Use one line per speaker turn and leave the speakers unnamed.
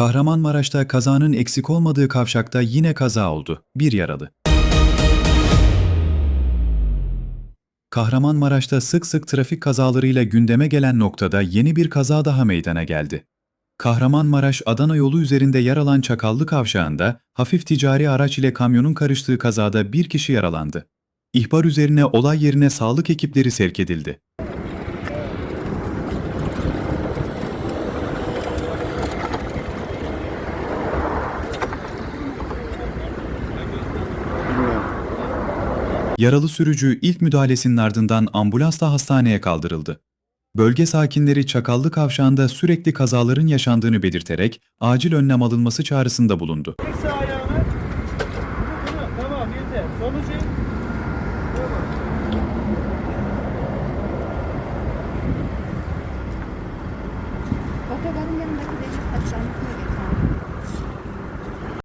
Kahramanmaraş'ta kazanın eksik olmadığı kavşakta yine kaza oldu. Bir yaralı. Kahramanmaraş'ta sık sık trafik kazalarıyla gündeme gelen noktada yeni bir kaza daha meydana geldi. Kahramanmaraş-Adana yolu üzerinde yer alan Çakallı Kavşağı'nda hafif ticari araç ile kamyonun karıştığı kazada bir kişi yaralandı. İhbar üzerine olay yerine sağlık ekipleri sevk edildi. Yaralı sürücü ilk müdahalesinin ardından ambulansla hastaneye kaldırıldı. Bölge sakinleri Çakallı Kavşağı'nda sürekli kazaların yaşandığını belirterek acil önlem alınması çağrısında bulundu.
Otobanın yanındaki deniz taşlarını